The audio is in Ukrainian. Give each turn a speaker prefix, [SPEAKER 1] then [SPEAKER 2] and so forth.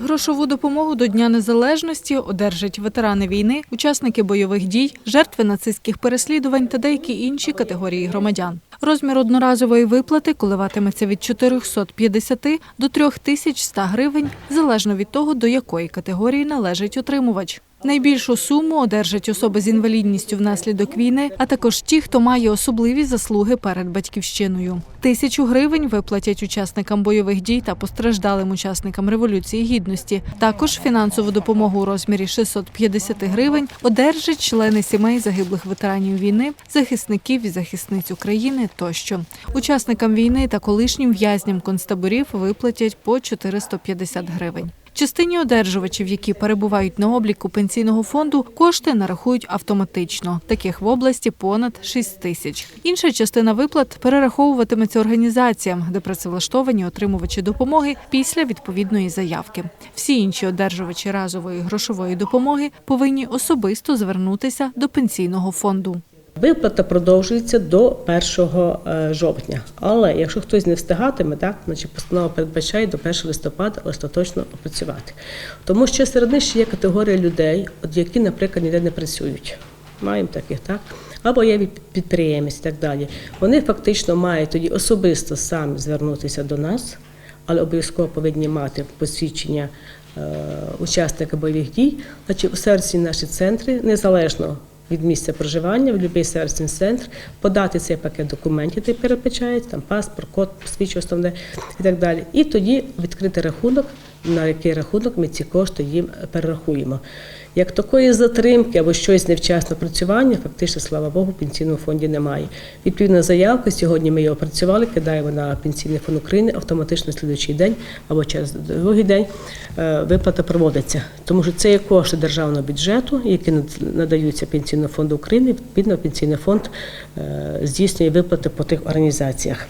[SPEAKER 1] Грошову допомогу до Дня Незалежності одержать ветерани війни, учасники бойових дій, жертви нацистських переслідувань та деякі інші категорії громадян. Розмір одноразової виплати коливатиметься від 450 до 3100 гривень, залежно від того, до якої категорії належить отримувач. Найбільшу суму одержать особи з інвалідністю внаслідок війни, а також ті, хто має особливі заслуги перед батьківщиною. Тисячу гривень виплатять учасникам бойових дій та постраждалим учасникам революції гідності. Також фінансову допомогу у розмірі 650 гривень одержать члени сімей загиблих ветеранів війни, захисників і захисниць України тощо. Учасникам війни та колишнім в'язням концтаборів виплатять по 450 гривень. Частині одержувачів, які перебувають на обліку пенсійного фонду, кошти нарахують автоматично. Таких в області понад 6 тисяч. Інша частина виплат перераховуватиметься організаціям, де працевлаштовані отримувачі допомоги після відповідної заявки. Всі інші одержувачі разової грошової допомоги повинні особисто звернутися до пенсійного фонду.
[SPEAKER 2] Виплата продовжується до 1 жовтня. Але якщо хтось не встигатиме, так, значить постанова передбачає до 1 листопада остаточно опрацювати. Тому що серед них ще є категорія людей, от які, наприклад, ніде не працюють. Маємо таких, так? Або є підприємець і так далі. Вони фактично мають тоді особисто самі звернутися до нас, але обов'язково повинні мати посвідчення е, учасника бойових дій. Значить, у сервісі наші центри незалежно від місця проживання, в будь-який сервісний центр, подати цей пакет документів, який перепечається, там паспорт, код, посвідчення основне і так далі. І тоді відкрити рахунок, на який рахунок ми ці кошти їм перерахуємо. Як такої затримки або щось невчасне працювання, фактично, слава Богу, в пенсійному фонді немає. Відповідна заявка, сьогодні ми її опрацювали, кидаємо на пенсійний фонд України, автоматично слідуючий день або через другий день е, виплата проводиться. Тому що це є кошти державного бюджету, які надаються Пенсійному фонду України, відповідно пенсійний фонд е, здійснює виплати по тих організаціях.